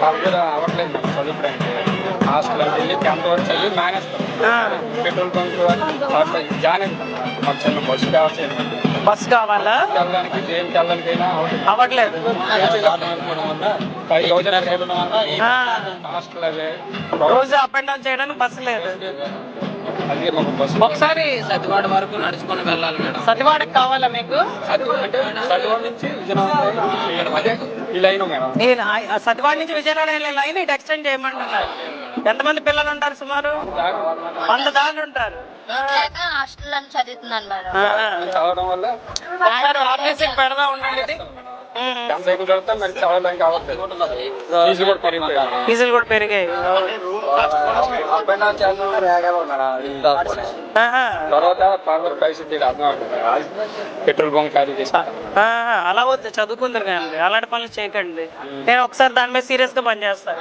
కాకపోతే అవ్వట్లేదు నాకు చదువుకోవడానికి హాస్టల్ వెళ్ళి టెన్త్ వరకు చదివి మానేస్తాం. పెట్రోల్ బంక్ జాయిన్ అవుతాం మాకు చిన్న బస్సు వ్యవస్థ ఏంటంటే బస్ కావాలా వెళ్ళడానికి దేనికి వెళ్ళడానికైనా అవ్వట్లేదు రోజు అప్ అండ్ డౌన్ చేయడానికి బస్సు లేదు. ఒకసారి సతివాడ వరకు నడుచుకొని వెళ్ళాలి మేడం. సతివాడకి కావాలా మీకు? సతివాడ నుంచి విజయనగరం వెళ్ళే లైన్ ఇటు ఎక్స్టెండ్ చేయమంటున్నారు. ఎంతమంది పిల్లలు ఉంటారు సుమారు? వంద దాకా ఉంటారు. హాస్టల్ అని చదువుతున్నాను మేడం. ఒకసారి ఆఫీస్కి పెడదా ఉండండి ఫీజులు కూడా పెరిగాయి పెట్రోల్ బంక్ అలా వద్దు చదువుకుందరు కానీ అలాంటి పనులు చేయకండి. నేను ఒకసారి దాని మీద సీరియస్గా పనిచేస్తాను